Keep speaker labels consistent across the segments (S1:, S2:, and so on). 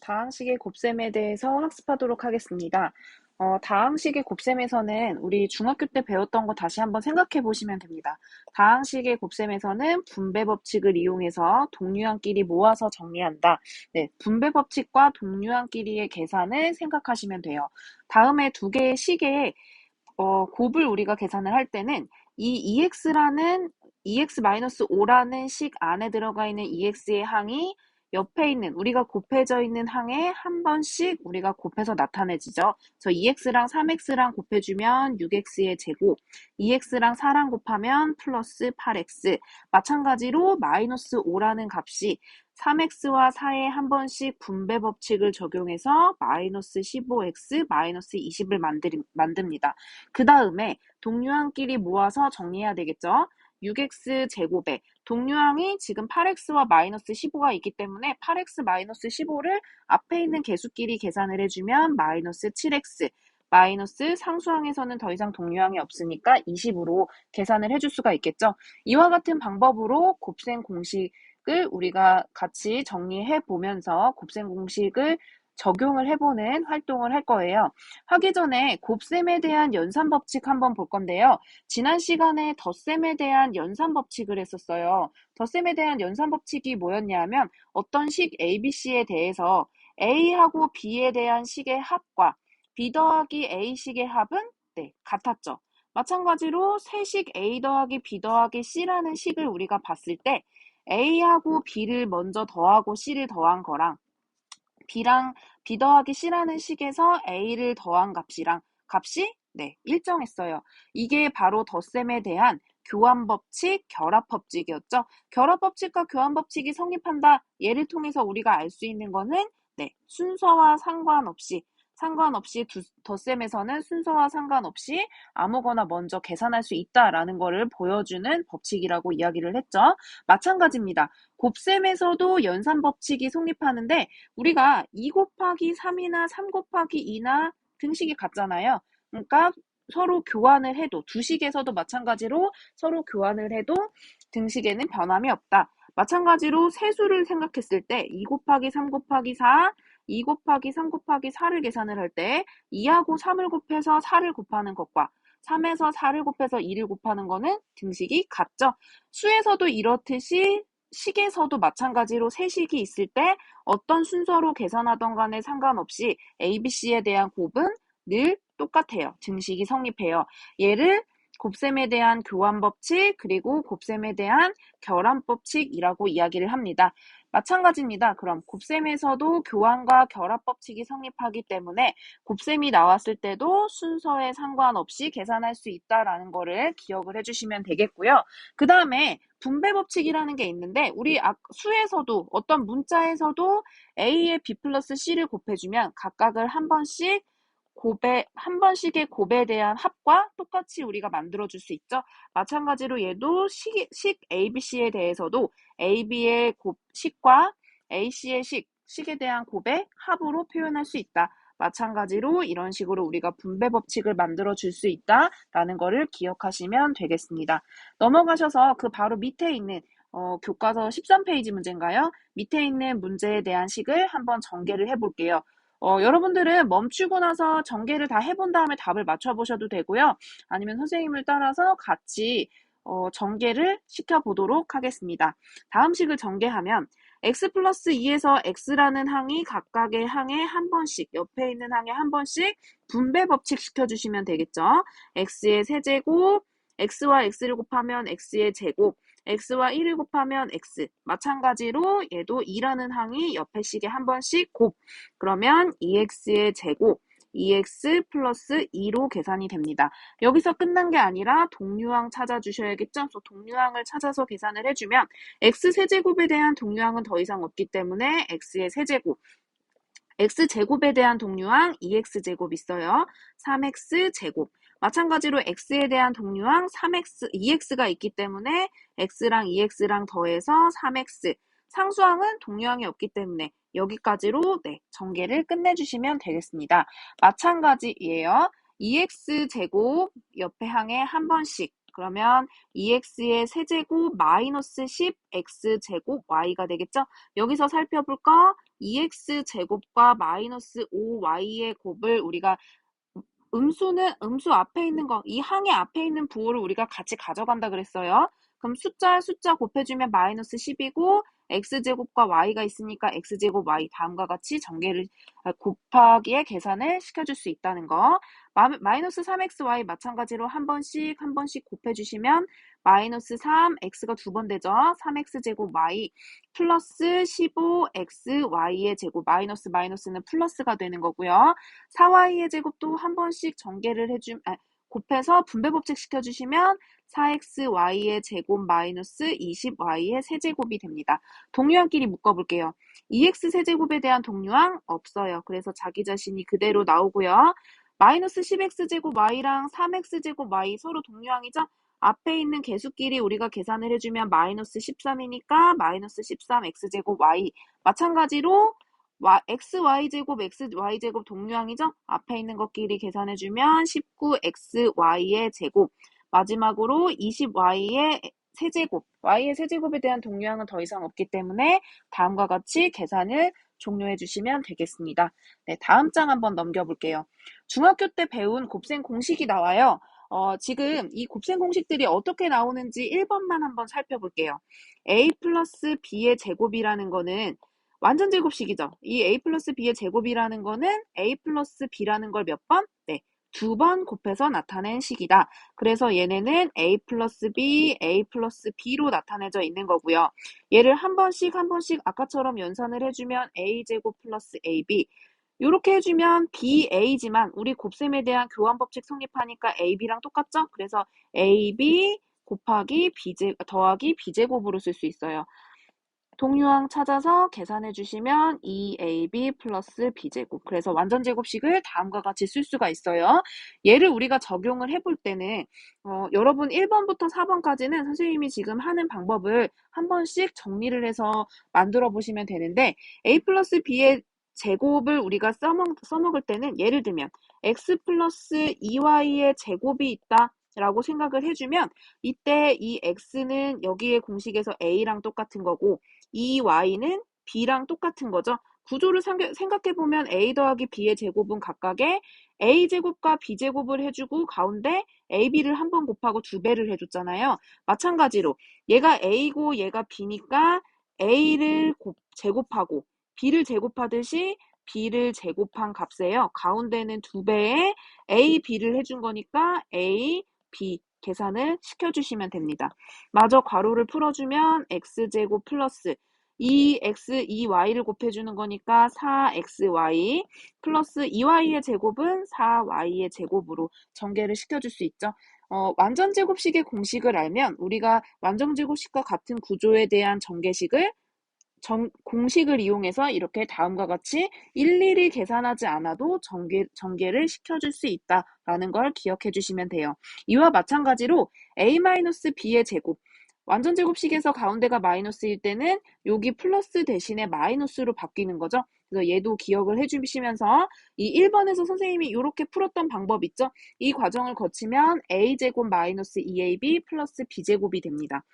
S1: 다항식의 곱셈에 대해서 학습하도록 하겠습니다. 어, 다항식의 곱셈에서는 우리 중학교 때 배웠던 거 다시 한번 생각해 보시면 됩니다. 다항식의 곱셈에서는 분배 법칙을 이용해서 동류항끼리 모아서 정리한다. 네, 분배 법칙과 동류항끼리의 계산을 생각하시면 돼요. 다음에 두 개의 식의 어, 곱을 우리가 계산을 할 때는 이 EX라는 EX-5라는 식 안에 들어가 있는 EX의 항이 옆에 있는 우리가 곱해져 있는 항에 한 번씩 우리가 곱해서 나타내지죠. 그래서 2x랑 3x랑 곱해주면 6x의 제곱, 2x랑 4랑 곱하면 플러스 8x. 마찬가지로 마이너스 5라는 값이 3x와 4에 한 번씩 분배 법칙을 적용해서 마이너스 15x, 마이너스 20을 만듭니다. 그 다음에 동류항끼리 모아서 정리해야 되겠죠. 6x 제곱에 동류항이 지금 8x와 마이너스 15가 있기 때문에 8x 마이너스 15를 앞에 있는 개수끼리 계산을 해주면 마이너스 7x 마이너스 상수항에서는 더 이상 동류항이 없으니까 20으로 계산을 해줄 수가 있겠죠. 이와 같은 방법으로 곱셈 공식을 우리가 같이 정리해 보면서 곱셈 공식을 적용을 해보는 활동을 할 거예요. 하기 전에 곱셈에 대한 연산 법칙 한번 볼 건데요. 지난 시간에 덧셈에 대한 연산 법칙을 했었어요. 덧셈에 대한 연산 법칙이 뭐였냐면 어떤 식 ABC에 대해서 A하고 B에 대한 식의 합과 B 더하기 A식의 합은 네, 같았죠. 마찬가지로 세식 A 더하기 B 더하기 C라는 식을 우리가 봤을 때 A하고 B를 먼저 더하고 C를 더한 거랑 B랑 B 더하기 C라는 식에서 A를 더한 값이랑 값이 네, 일정했어요. 이게 바로 덧셈에 대한 교환법칙, 결합법칙이었죠. 결합법칙과 교환법칙이 성립한다. 예를 통해서 우리가 알 수 있는 거는 네, 순서와 상관없이 상관없이 두, 덧셈에서는 순서와 상관없이 아무거나 먼저 계산할 수 있다라는 것을 보여주는 법칙이라고 이야기를 했죠. 마찬가지입니다. 곱셈에서도 연산 법칙이 성립하는데 우리가 2 곱하기 3이나 3 곱하기 2나 등식이 같잖아요. 그러니까 서로 교환을 해도 두 식에서도 마찬가지로 서로 교환을 해도 등식에는 변함이 없다. 마찬가지로 세수를 생각했을 때 2 곱하기 3 곱하기 4 2 곱하기 3 곱하기 4를 계산을 할 때 2하고 3을 곱해서 4를 곱하는 것과 3에서 4를 곱해서 2를 곱하는 거는 등식이 같죠. 수에서도 이렇듯이 식에서도 마찬가지로 세식이 있을 때 어떤 순서로 계산하던 간에 상관없이 ABC에 대한 곱은 늘 똑같아요. 등식이 성립해요. 얘를 곱셈에 대한 교환 법칙 그리고 곱셈에 대한 결함 법칙이라고 이야기를 합니다. 마찬가지입니다. 그럼 곱셈에서도 교환과 결합 법칙이 성립하기 때문에 곱셈이 나왔을 때도 순서에 상관없이 계산할 수 있다라는 거를 기억을 해주시면 되겠고요. 그 다음에 분배 법칙이라는 게 있는데 우리 수에서도 어떤 문자에서도 A에 B 플러스 C를 곱해주면 각각을 한 번씩 곱에 한 번씩의 곱에 대한 합과 똑같이 우리가 만들어 줄 수 있죠. 마찬가지로 얘도 식, 식 ABC에 대해서도 AB의 곱 식과 AC의 식, 식에 대한 곱의 합으로 표현할 수 있다. 마찬가지로 이런 식으로 우리가 분배 법칙을 만들어 줄 수 있다라는 것을 기억하시면 되겠습니다. 넘어가셔서 그 바로 밑에 있는 어, 교과서 13페이지 문제인가요? 밑에 있는 문제에 대한 식을 한번 전개를 해볼게요. 어, 여러분들은 멈추고 나서 전개를 다 해본 다음에 답을 맞춰보셔도 되고요. 아니면 선생님을 따라서 같이 어, 전개를 시켜보도록 하겠습니다. 다음 식을 전개하면 x 플러스 2에서 x라는 항이 각각의 항에 한 번씩, 옆에 있는 항에 한 번씩 분배 법칙 시켜주시면 되겠죠. x의 세제곱, x와 x를 곱하면 x의 제곱, x와 1을 곱하면 x. 마찬가지로 얘도 2라는 항이 옆에 식에 한 번씩 곱. 그러면 2x의 제곱. 2x 플러스 2로 계산이 됩니다. 여기서 끝난 게 아니라 동류항 찾아주셔야겠죠? 동류항을 찾아서 계산을 해주면 x 세제곱에 대한 동류항은 더 이상 없기 때문에 x의 세제곱 x제곱에 대한 동류항 2x제곱 있어요. 3x제곱 마찬가지로 x에 대한 동류항 3x, 2x가 있기 때문에 x랑 2x랑 더해서 3x. 상수항은 동류항이 없기 때문에 여기까지로 네, 전개를 끝내주시면 되겠습니다. 마찬가지예요. 2x 제곱 옆에 항에 한 번씩 그러면 2x의 세제곱 마이너스 10x제곱 y가 되겠죠? 여기서 살펴볼까? 2x제곱과 마이너스 5y의 곱을 우리가 음수는 음수 앞에 있는 거, 이 항의 앞에 있는 부호를 우리가 같이 가져간다 그랬어요. 그럼 숫자 숫자 곱해주면 마이너스 10이고 x제곱과 y가 있으니까 x제곱 y 다음과 같이 전개를 아, 곱하기에 계산을 시켜줄 수 있다는 거. 마, 마이너스 3xy 마찬가지로 한 번씩 한 번씩 곱해주시면 마이너스 3 x가 두 번 되죠. 3x제곱 y 플러스 15xy의 제곱 마이너스 마이너스는 플러스가 되는 거고요. 4y의 제곱도 한 번씩 전개를 해주 아, 곱해서 분배 법칙 시켜주시면 4xy의 제곱 마이너스 20y의 세제곱이 됩니다. 동류항끼리 묶어볼게요. 2x 세제곱에 대한 동류항 없어요. 그래서 자기 자신이 그대로 나오고요. 마이너스 10x제곱 y랑 3x제곱 y 서로 동류항이죠? 앞에 있는 개수끼리 우리가 계산을 해주면 마이너스 13이니까 마이너스 13x제곱 y 마찬가지로 xy제곱 xy제곱 동류항이죠? 앞에 있는 것끼리 계산해주면 19xy의 제곱 마지막으로 20y의 세제곱 y의 세제곱에 대한 동류항은 더 이상 없기 때문에 다음과 같이 계산을 종료해 주시면 되겠습니다. 네, 다음 장 한번 넘겨볼게요. 중학교 때 배운 곱셈 공식이 나와요. 어, 지금 이 곱셈 공식들이 어떻게 나오는지 1번만 한번 살펴볼게요. a 플러스 b의 제곱이라는 거는 완전 제곱식이죠. 이 a 플러스 b의 제곱이라는 거는 a 플러스 b라는 걸 몇 번? 네, 두 번 곱해서 나타낸 식이다. 그래서 얘네는 a 플러스 b, a 플러스 b로 나타내져 있는 거고요. 얘를 한 번씩 한 번씩 아까처럼 연산을 해주면 a제곱 플러스 ab 이렇게 해주면 BA지만 우리 곱셈에 대한 교환 법칙 성립하니까 AB랑 똑같죠? 그래서 AB 곱하기 B제, 더하기 B제곱으로 쓸 수 있어요. 동류항 찾아서 계산해 주시면 2ab 플러스 b제곱 그래서 완전 제곱식을 다음과 같이 쓸 수가 있어요. 얘를 우리가 적용을 해볼 때는 어, 여러분 1번부터 4번까지는 선생님이 지금 하는 방법을 한 번씩 정리를 해서 만들어 보시면 되는데 a 플러스 b의 제곱을 우리가 써먹, 써먹을 때는 예를 들면 x 플러스 2y의 제곱이 있다 라고 생각을 해주면 이때 이 x는 여기에 공식에서 a랑 똑같은 거고 이 y는 b랑 똑같은 거죠. 구조를 생각해보면 a 더하기 b의 제곱은 각각의 a제곱과 b제곱을 해주고 가운데 ab를 한 번 곱하고 두 배를 해줬잖아요. 마찬가지로 얘가 a고 얘가 b니까 a를 곱, 제곱하고 b를 제곱하듯이 b를 제곱한 값이에요. 가운데는 두 배의 a, b를 해준 거니까 a, b 계산을 시켜주시면 됩니다. 마저 괄호를 풀어주면 x제곱 플러스 2x, 2y를 곱해주는 거니까 4xy 플러스 2y의 제곱은 4y의 제곱으로 전개를 시켜줄 수 있죠. 어, 완전제곱식의 공식을 알면 우리가 완전제곱식과 같은 구조에 대한 전개식을 정, 공식을 이용해서 이렇게 다음과 같이 일일이 계산하지 않아도 전개, 전개를 시켜줄 수 있다라는 걸 기억해 주시면 돼요. 이와 마찬가지로 a-b의 제곱 완전 제곱식에서 가운데가 마이너스일 때는 여기 플러스 대신에 마이너스로 바뀌는 거죠. 그래서 얘도 기억을 해주시면서 이 1번에서 선생님이 이렇게 풀었던 방법 있죠? 이 과정을 거치면 a제곱 마이너스 2ab 플러스 b제곱이 됩니다.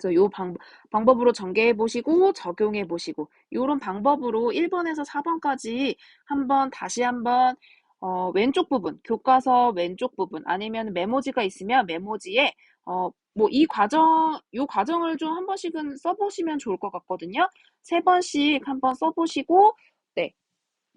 S1: 그래서 요 방, 방법으로 전개해 보시고 적용해 보시고 요런 방법으로 1번에서 4번까지 한번 다시 한번 어, 왼쪽 부분, 교과서 왼쪽 부분 아니면 메모지가 있으면 메모지에 어, 뭐 이 과정, 요 과정을 좀 한 번씩은 써보시면 좋을 것 같거든요. 세 번씩 한번 써보시고, 네.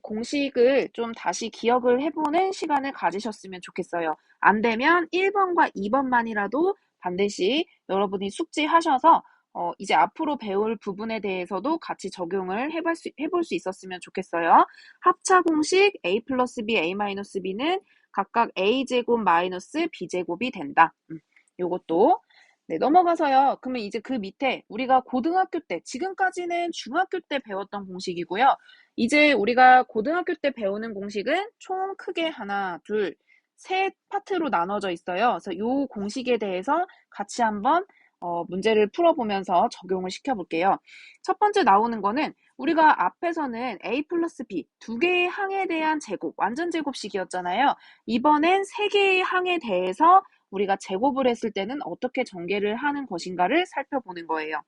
S1: 공식을 좀 다시 기억을 해보는 시간을 가지셨으면 좋겠어요. 안 되면 1번과 2번만이라도 반드시 여러분이 숙지하셔서 어, 이제 앞으로 배울 부분에 대해서도 같이 적용을 해볼 수, 해볼 수 있었으면 좋겠어요. 합차 공식 a 플러스 b, a 마이너스 b는 각각 a제곱 마이너스 b제곱이 된다. 음, 요것도 네, 넘어가서요. 그러면 이제 그 밑에 우리가 고등학교 때, 지금까지는 중학교 때 배웠던 공식이고요. 이제 우리가 고등학교 때 배우는 공식은 총 크게 하나, 둘, 세 파트로 나눠져 있어요. 그래서 이 공식에 대해서 같이 한번 어, 문제를 풀어보면서 적용을 시켜볼게요. 첫 번째 나오는 거는 우리가 앞에서는 a 플러스 b 두 개의 항에 대한 제곱, 완전 제곱식이었잖아요. 이번엔 세 개의 항에 대해서 우리가 제곱을 했을 때는 어떻게 전개를 하는 것인가를 살펴보는 거예요.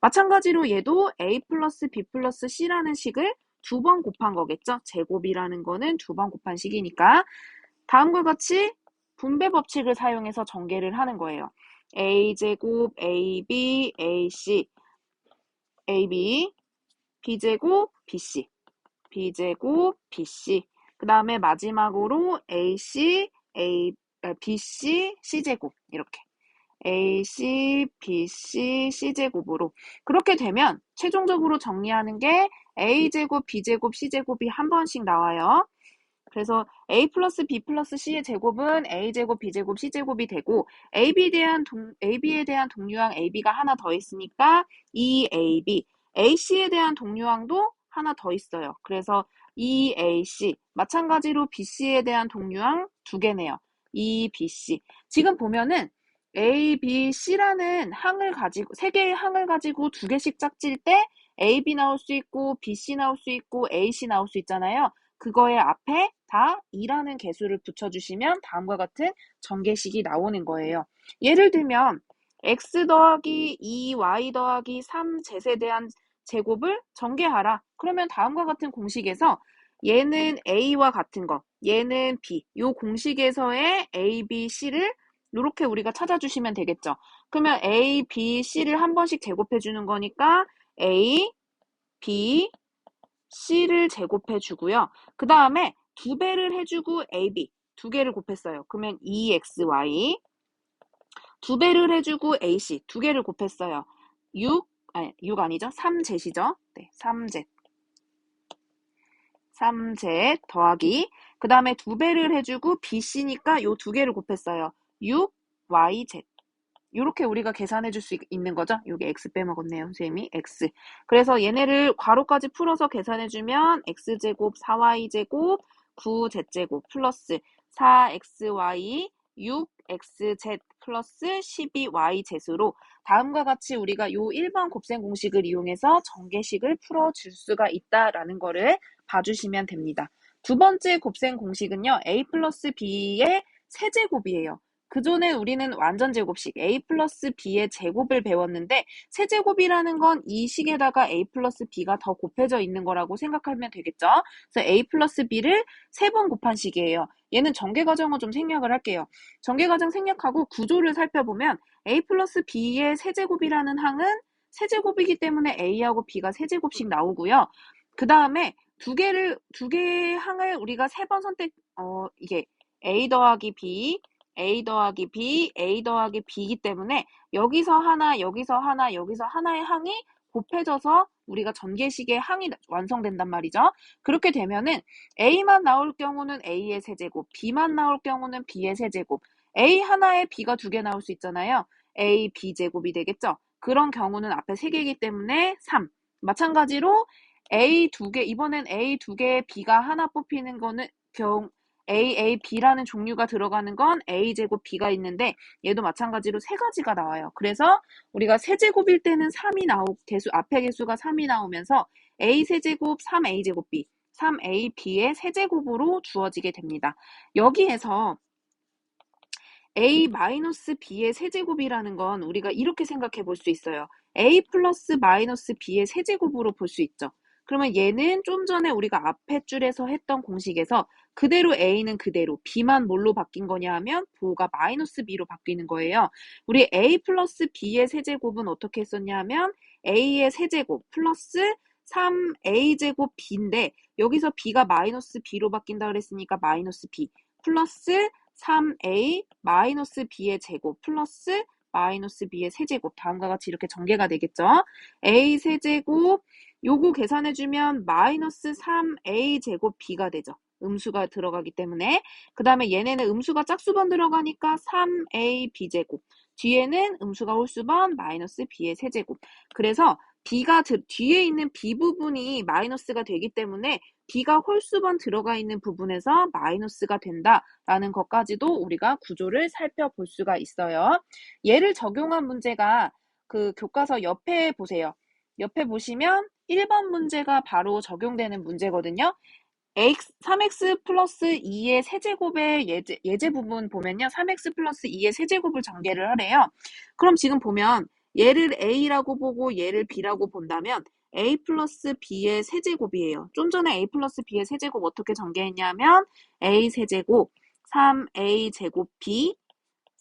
S1: 마찬가지로 얘도 a 플러스 b 플러스 c라는 식을 두 번 곱한 거겠죠. 제곱이라는 거는 두 번 곱한 식이니까 다음과 같이 분배 법칙을 사용해서 전개를 하는 거예요. a제곱, ab, ac, ab, b제곱, bc, b제곱, bc. 그 다음에 마지막으로 ac, a, bc, c제곱 이렇게. AC, BC, C제곱으로 그렇게 되면 최종적으로 정리하는 게 A제곱, B제곱, C제곱이 한 번씩 나와요. 그래서 A 플러스 B 플러스 C의 제곱은 A제곱, B제곱, C제곱이 되고 AB에 대한, 동, AB에 대한 동류항 AB가 하나 더 있으니까 EAB, AC에 대한 동류항도 하나 더 있어요. 그래서 EAC, 마찬가지로 BC에 대한 동류항 두 개네요. EBC. 지금 보면은 A, B, C라는 항을 가지고 세 개의 항을 가지고 두 개씩 짝질 때 A, B 나올 수 있고 B, C 나올 수 있고 A, C 나올 수 있잖아요. 그거의 앞에 다 2라는 개수를 붙여주시면 다음과 같은 전개식이 나오는 거예요. 예를 들면 x 더하기 2y 더하기 3z에 대한 제곱을 전개하라. 그러면 다음과 같은 공식에서 얘는 a와 같은 거, 얘는 b. 이 공식에서의 a, b, c를 이렇게 우리가 찾아주시면 되겠죠. 그러면 A, B, C를 한 번씩 제곱해 주는 거니까 A, B, C를 제곱해 주고요. 그 다음에 두 배를 해주고 A, B 두 개를 곱했어요. 그러면 2XY 두 배를 해주고 AC 두 개를 곱했어요. 6, 아니 6 아니죠? 3Z이죠? 네, 3Z 3Z 더하기 그 다음에 두 배를 해주고 BC니까 요 두 개를 곱했어요. 6, YZ. 이렇게 우리가 계산해 줄 수 있는 거죠. 여기 X 빼먹었네요. 선생님이 X. 그래서 얘네를 괄호까지 풀어서 계산해 주면 X제곱 4Y제곱 9Z제곱 플러스 4XY 6XZ 플러스 12YZ로 다음과 같이 우리가 요 1번 곱셈 공식을 이용해서 전개식을 풀어줄 수가 있다라는 거를 봐주시면 됩니다. 두 번째 곱셈 공식은요. A 플러스 B의 세제곱이에요. 그전에 우리는 완전 제곱식 a 플러스 b의 제곱을 배웠는데 세제곱이라는 건 이 식에다가 a 플러스 b가 더 곱해져 있는 거라고 생각하면 되겠죠. 그래서 a 플러스 b를 세 번 곱한 식이에요. 얘는 전개과정을 좀 생략을 할게요. 전개과정 생략하고 구조를 살펴보면 a 플러스 b의 세제곱이라는 항은 세제곱이기 때문에 a하고 b가 세제곱씩 나오고요. 그 다음에 두 개를 두 개의 항을 우리가 세 번 선택 어 이게 a 더하기 b a 더하기 b, a 더하기 b이기 때문에 여기서 하나, 여기서 하나, 여기서 하나의 항이 곱해져서 우리가 전개식의 항이 완성된단 말이죠. 그렇게 되면은 a만 나올 경우는 a의 세제곱, b만 나올 경우는 b의 세제곱, a 하나에 b가 두 개 나올 수 있잖아요. a, b 제곱이 되겠죠. 그런 경우는 앞에 세 개이기 때문에 3. 마찬가지로 a 두 개, 이번엔 a 두 개에 b가 하나 뽑히는 거는 경, AAB라는 종류가 들어가는 건 A제곱 B가 있는데 얘도 마찬가지로 세 가지가 나와요. 그래서 우리가 세제곱일 때는 3이 나오 개수 앞에 개수가 3이 나오면서 A 세제곱 3A제곱 B 3AB의 세제곱으로 주어지게 됩니다. 여기에서 A-B의 세제곱이라는 건 우리가 이렇게 생각해 볼 수 있어요. A 플러스 마이너스 B의 세제곱으로 볼 수 있죠. 그러면 얘는 좀 전에 우리가 앞에 줄에서 했던 공식에서 그대로 A는 그대로 B만 뭘로 바뀐 거냐 하면 부호가 마이너스 B로 바뀌는 거예요. 우리 A 플러스 B의 세제곱은 어떻게 했었냐 하면 A의 세제곱 플러스 3A제곱 B인데 여기서 B가 마이너스 B로 바뀐다 그랬으니까 마이너스 B 플러스 3A 마이너스 B의 제곱 플러스 마이너스 B의 세제곱 다음과 같이 이렇게 전개가 되겠죠. A 세제곱 요거 계산해주면 마이너스 3a 제곱 b가 되죠. 음수가 들어가기 때문에 그 다음에 얘네는 음수가 짝수번 들어가니까 3a b제곱 뒤에는 음수가 홀수번 마이너스 b의 세제곱 그래서 b가 드, 뒤에 있는 b 부분이 마이너스가 되기 때문에 b가 홀수번 들어가 있는 부분에서 마이너스가 된다라는 것까지도 우리가 구조를 살펴볼 수가 있어요. 얘를 적용한 문제가 그 교과서 옆에 보세요. 옆에 보시면 1번 문제가 바로 적용되는 문제거든요. x 3x 플러스 2의 세제곱의 예제, 예제 부분 보면요. 3x 플러스 2의 세제곱을 전개를 하래요. 그럼 지금 보면 얘를 a라고 보고 얘를 b라고 본다면 a 플러스 b의 세제곱이에요. 좀 전에 a 플러스 b의 세제곱 어떻게 전개했냐면 a 세제곱 3a 제곱 b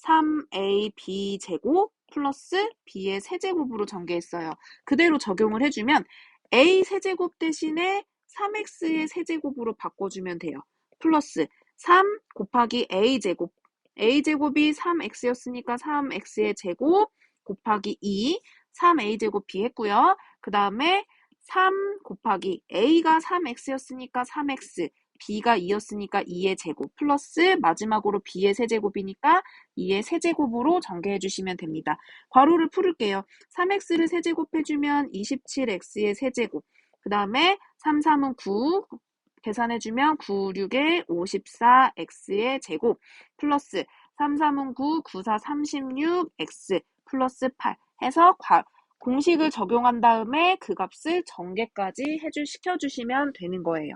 S1: 3ab 제곱 플러스 b의 세제곱으로 전개했어요. 그대로 적용을 해주면 a 세제곱 대신에 3x의 세제곱으로 바꿔주면 돼요. 플러스 3 곱하기 a제곱 a제곱이 3x였으니까 3x의 제곱 곱하기 2 3a제곱 b 했고요. 그 다음에 3 곱하기 a가 3x였으니까 3x b가 2였으니까 2의 제곱 플러스 마지막으로 b의 세제곱이니까 2의 세제곱으로 전개해 주시면 됩니다. 괄호를 풀을게요. 3x를 세제곱해 주면 27x의 세제곱 그 다음에 3, 3은 9 계산해 주면 9, 6에 54x의 제곱 플러스 3, 3은 9, 9, 4, 36x 플러스 8 해서 공식을 적용한 다음에 그 값을 전개까지 해주, 시켜주시면 되는 거예요.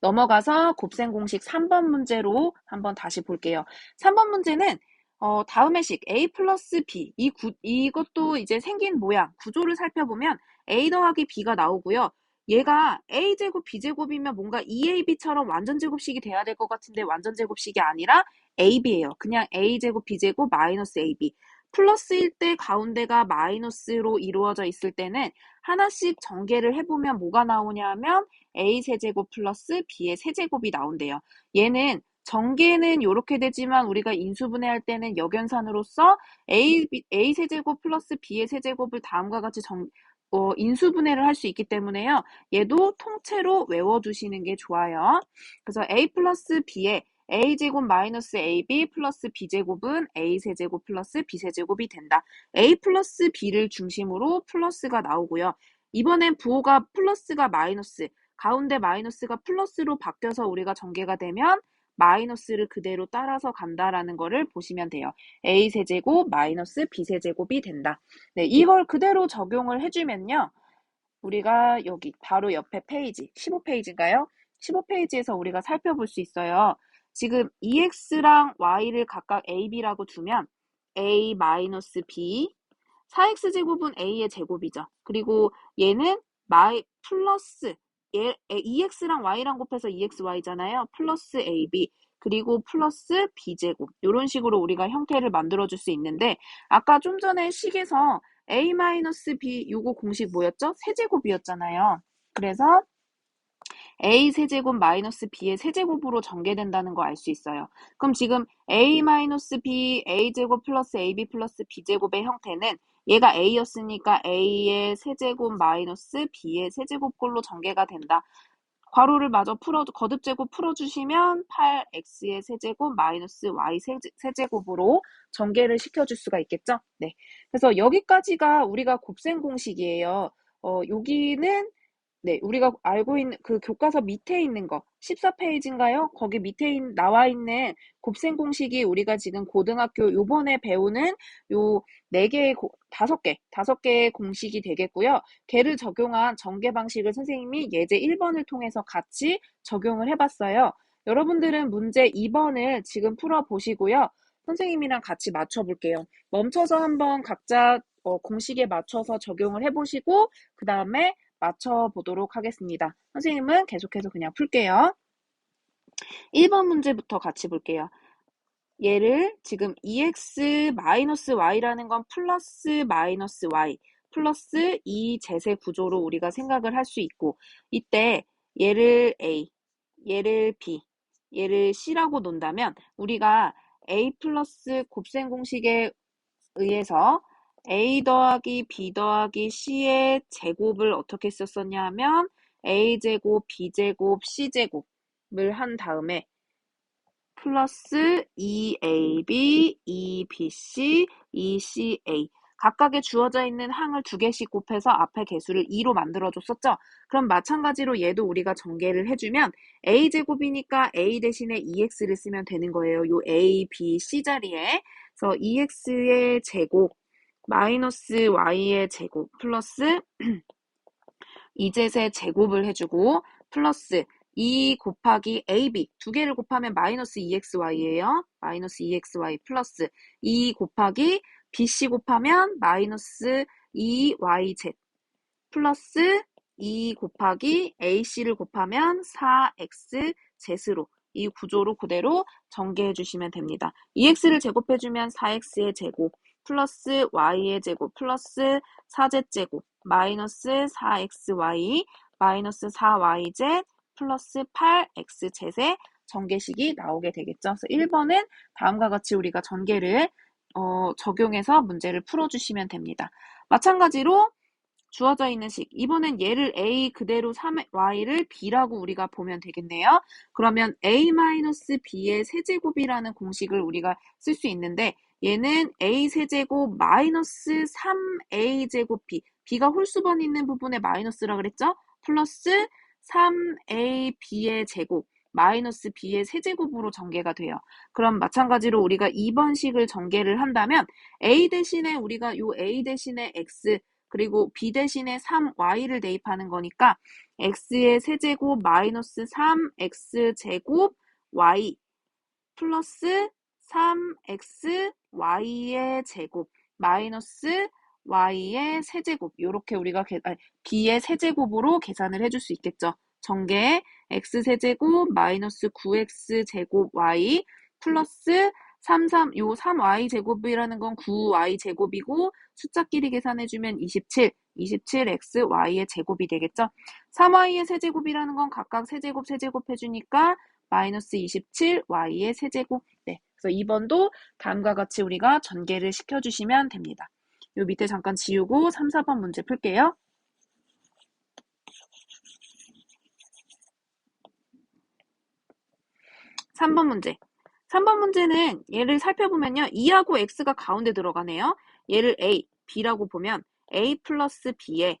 S1: 넘어가서 곱셈 공식 3번 문제로 한번 다시 볼게요. 3번 문제는 어, 다음의 식 a 플러스 b 이 구, 이것도 이제 생긴 모양 구조를 살펴보면 a 더하기 b가 나오고요. 얘가 a제곱 b제곱이면 뭔가 2ab처럼 완전 제곱식이 돼야 될 것 같은데 완전 제곱식이 아니라 ab예요. 그냥 a제곱 b제곱 마이너스 ab 플러스일 때 가운데가 마이너스로 이루어져 있을 때는 하나씩 전개를 해보면 뭐가 나오냐면 a 세제곱 플러스 b의 세제곱이 나온대요. 얘는 전개는 이렇게 되지만 우리가 인수분해할 때는 역연산으로서 a, a 세제곱 플러스 b의 세제곱을 다음과 같이 정, 어, 인수분해를 할 수 있기 때문에요. 얘도 통째로 외워두시는 게 좋아요. 그래서 a 플러스 b의 a제곱 마이너스 ab 플러스 b제곱은 a세제곱 플러스 b세제곱이 된다. a 플러스 b를 중심으로 플러스가 나오고요. 이번엔 부호가 플러스가 마이너스, 가운데 마이너스가 플러스로 바뀌어서 우리가 전개가 되면 마이너스를 그대로 따라서 간다라는 거를 보시면 돼요. a세제곱 마이너스 b세제곱이 된다. 네, 이걸 그대로 적용을 해주면요. 우리가 여기 바로 옆에 페이지, 15페이지인가요? 15페이지에서 우리가 살펴볼 수 있어요. 지금 EX랑 Y를 각각 A, B라고 두면 A 마이너스 B 4X제곱은 A의 제곱이죠. 그리고 얘는 마이 플러스 얘, EX랑 Y랑 곱해서 EXY잖아요. 플러스 AB 그리고 플러스 B제곱 이런 식으로 우리가 형태를 만들어 줄 수 있는데 아까 좀 전에 식에서 A 마이너스 B 요거 공식 뭐였죠? 세제곱이었잖아요. 그래서 a 세제곱 마이너스 b의 세제곱으로 전개된다는 거 알 수 있어요. 그럼 지금 a 마이너스 b a제곱 플러스 ab 플러스 b제곱의 형태는 얘가 a였으니까 a의 세제곱 마이너스 b의 세제곱꼴로 전개가 된다. 괄호를 마저 풀어 거듭 제곱 풀어주시면 8x의 세제곱 마이너스 y 세제, 곱으로 전개를 시켜줄 수가 있겠죠. 네. 그래서 여기까지가 우리가 곱셈 공식이에요. 어, 여기는 네, 우리가 알고 있는 그 교과서 밑에 있는 거 14페이지인가요? 거기 밑에 있, 나와 있는 곱셈 공식이 우리가 지금 고등학교 요번에 배우는 요 4개의 다섯 개, 다섯 개의 공식이 되겠고요. 걔를 적용한 전개 방식을 선생님이 예제 1번을 통해서 같이 적용을 해 봤어요. 여러분들은 문제 2번을 지금 풀어 보시고요. 선생님이랑 같이 맞춰 볼게요. 멈춰서 한번 각자 어, 공식에 맞춰서 적용을 해 보시고 그 다음에 맞춰보도록 하겠습니다. 선생님은 계속해서 그냥 풀게요. 1번 문제부터 같이 볼게요. 얘를 지금 EX-Y라는 건 플러스 마이너스 Y 플러스 2제세 구조로 우리가 생각을 할 수 있고 이때 얘를 A, 얘를 B, 얘를 C라고 논다면 우리가 A 플러스 곱셈 공식에 의해서 a 더하기 b 더하기 c의 제곱을 어떻게 썼었냐 하면 a제곱, b제곱, c제곱을 한 다음에 플러스 2ab, 2bc, 2ca 각각의 주어져 있는 항을 두 개씩 곱해서 앞에 개수를 2로 만들어줬었죠. 그럼 마찬가지로 얘도 우리가 전개를 해주면 a제곱이니까 a 대신에 2x를 쓰면 되는 거예요. 요 a, b, c 자리에. 그래서 2x의 제곱 마이너스 y의 제곱 플러스 이젯의 제곱을 해주고 플러스 2 곱하기 AB 두 개를 곱하면 마이너스 2xy예요. 마이너스 2xy 플러스 2 곱하기 BC 곱하면 마이너스 2yz 플러스 2 곱하기 AC를 곱하면 4xz로 이 구조로 그대로 전개해 주시면 됩니다. 2x를 제곱해 주면 4x의 제곱 플러스 y의 제곱 플러스 4z 제곱 마이너스 4xy 마이너스 4yz 플러스 8xz의 전개식이 나오게 되겠죠. 그래서 1번은 다음과 같이 우리가 전개를 어, 적용해서 문제를 풀어주시면 됩니다. 마찬가지로 주어져 있는 식. 이번엔 얘를 a 그대로 3y를 b라고 우리가 보면 되겠네요. 그러면 a-b의 세제곱이라는 공식을 우리가 쓸 수 있는데 얘는 a 세제곱 마이너스 3a 제곱 b. b가 홀수번 있는 부분에 마이너스라 그랬죠? 플러스 3ab의 제곱 마이너스 b의 세제곱으로 전개가 돼요. 그럼 마찬가지로 우리가 2번 식을 전개를 한다면 a 대신에 우리가 요 a 대신에 x 그리고 b 대신에 3y를 대입하는 거니까 x의 세제곱 마이너스 3x제곱 y 플러스 3xy의 제곱 마이너스 y의 세제곱 이렇게 우리가 b의 세제곱으로 계산을 해줄 수 있겠죠. 전개 x세제곱 마이너스 9x제곱 y 플러스 3, 3, 요 3y 제곱이라는 건 9y 제곱이고 숫자끼리 계산해주면 27, 27x y의 제곱이 되겠죠. 3y의 세제곱이라는 건 각각 세제곱 세제곱 해주니까 마이너스 27 y의 세제곱. 네, 그래서 2번도 다음과 같이 우리가 전개를 시켜주시면 됩니다. 요 밑에 잠깐 지우고 3, 4번 문제 풀게요. 3번 문제. 3번 문제는 얘를 살펴보면요. 2하고 x가 가운데 들어가네요. 얘를 a, b라고 보면 a 플러스 b에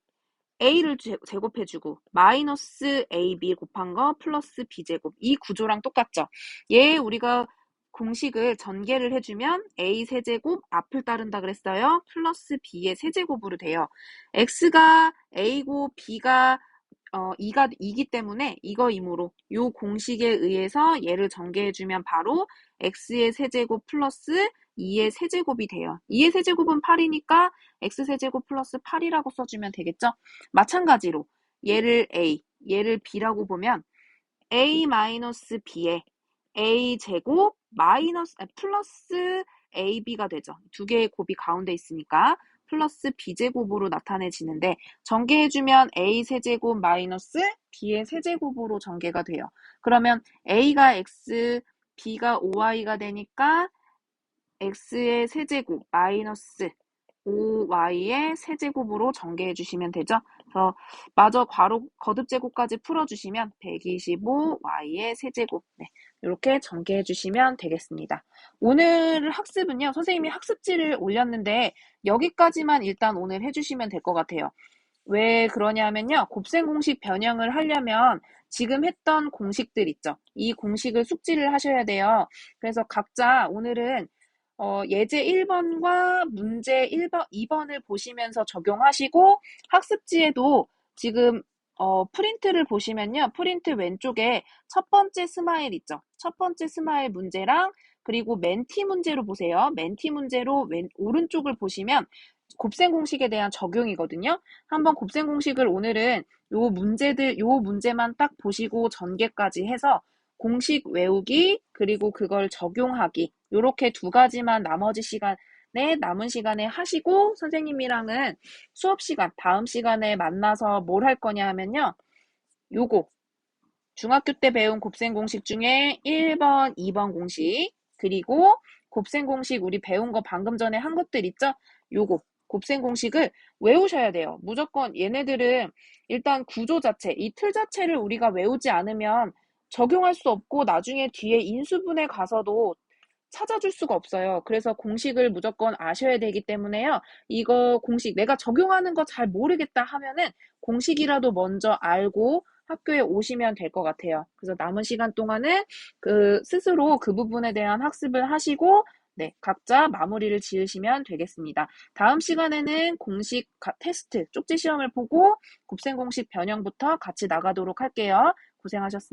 S1: a를 제곱해주고 마이너스 ab 곱한 거 플러스 b제곱 이 구조랑 똑같죠. 얘 우리가 공식을 전개를 해주면 a 세제곱 앞을 따른다 그랬어요. 플러스 b의 세제곱으로 돼요. x가 a고 b가 어, 2가 2기 때문에 이거 이므로 이 공식에 의해서 얘를 전개해주면 바로 x의 세제곱 플러스 2의 세제곱이 돼요. 2의 세제곱은 8이니까 x세제곱 플러스 8이라고 써주면 되겠죠? 마찬가지로 얘를 a, 얘를 b라고 보면 a-b에 a제곱 마이너스 플러스 ab가 되죠. 두 개의 곱이 가운데 있으니까 플러스 b제곱으로 나타내지는데 전개해주면 a 세제곱 마이너스 b의 세제곱으로 전개가 돼요. 그러면 a가 x, b가 5y가 되니까 x의 세제곱 마이너스 5y의 세제곱으로 전개해 주시면 되죠. 그래서 마저 괄호 거듭 제곱까지 풀어주시면 125y의 세제곱 네, 이렇게 전개해 주시면 되겠습니다. 오늘 학습은요. 선생님이 학습지를 올렸는데 여기까지만 일단 오늘 해주시면 될 것 같아요. 왜 그러냐면요. 곱셈 공식 변형을 하려면 지금 했던 공식들 있죠. 이 공식을 숙지를 하셔야 돼요. 그래서 각자 오늘은 어, 예제 1번과 문제 1번, 2번을 보시면서 적용하시고 학습지에도 지금 어, 프린트를 보시면요. 프린트 왼쪽에 첫 번째 스마일 있죠. 첫 번째 스마일 문제랑 그리고 멘티 문제로 보세요. 멘티 문제로 왼, 오른쪽을 보시면 곱셈 공식에 대한 적용이거든요. 한번 곱셈 공식을 오늘은 요 문제들, 요 문제만 딱 보시고 전개까지 해서 공식 외우기 그리고 그걸 적용하기 요렇게 두 가지만 나머지 시간 에 남은 시간에 하시고 선생님이랑은 수업 시간 다음 시간에 만나서 뭘 할 거냐 하면요 요거 중학교 때 배운 곱셈 공식 중에 1번, 2번 공식 그리고 곱셈 공식 우리 배운 거 방금 전에 한 것들 있죠? 요거 곱셈 공식을 외우셔야 돼요. 무조건 얘네들은 일단 구조 자체, 이 틀 자체를 우리가 외우지 않으면 적용할 수 없고 나중에 뒤에 인수분해 가서도 찾아줄 수가 없어요. 그래서 공식을 무조건 아셔야 되기 때문에요. 이거 공식 내가 적용하는 거 잘 모르겠다 하면은 공식이라도 먼저 알고 학교에 오시면 될 것 같아요. 그래서 남은 시간 동안은 그 스스로 그 부분에 대한 학습을 하시고 네, 각자 마무리를 지으시면 되겠습니다. 다음 시간에는 공식 가- 테스트, 쪽지 시험을 보고 곱셈 공식 변형부터 같이 나가도록 할게요. 고생하셨습니다.